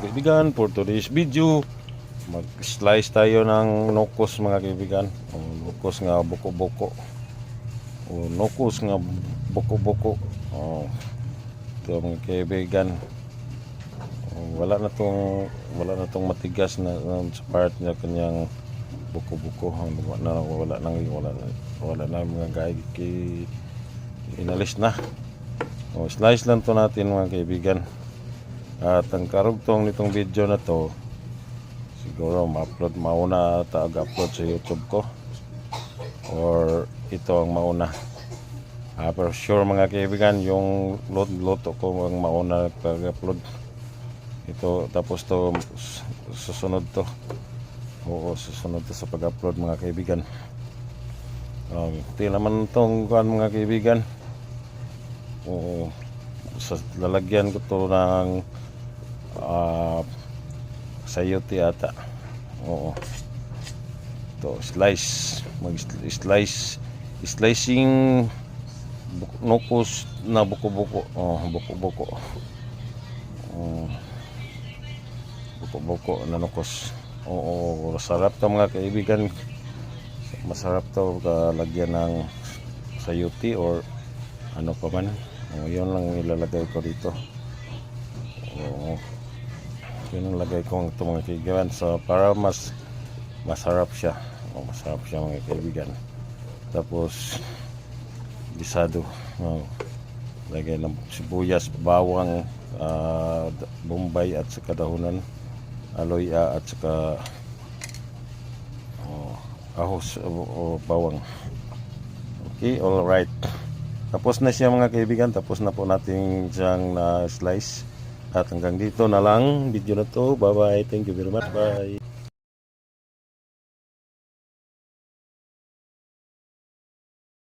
kaibigan. For today's video mag-slice tayo ng nukos mga kaibigan. O nukos nga buko-buko o nukos nga buko-buko ito mga kaibigan. O, wala na tong wala na tong matigas na, na sa part niya kanyang buko-buko na wala na wala na wala na mga kay inalis na. O slice lang to natin mga kaibigan at ang karugtong nitong video na to siguro ma-upload mauna taag-upload sa YouTube ko. Or ito ang mauna. Ah, pero sure mga kaibigan yung lot loto ko ang mauna pag-upload. Ito tapos to susunod to. Oo susunod to sa pag-upload mga kaibigan. Um, ito naman tong kuan mga kaibigan. Oo sa lalagyan ko to ng ah sayote ata. Oo. To slice. Mag slice. Slicing nukos na buko-buko. Oh buko-buko. Oh, buko-buko na nukos oo sarap to mga kaibigan. Masarap to lagyan ng sayuti or ano pa man. Oh, yun lang ilalagay ko dito. Oo yun ang lagay ko ito mga kaibigan. So para mas masarap siya. Oh, masarap siya mga kaibigan. Tapos bisado. Oh, lagay ng sibuyas bawang d- bombay at saka dahunan aloya at saka oh, ahos o, o bawang. Okay all right. Tapos na siya mga kaibigan. Tapos na po natin siyang na slice at hanggang dito na lang video na to. Bye bye thank you very much. Bye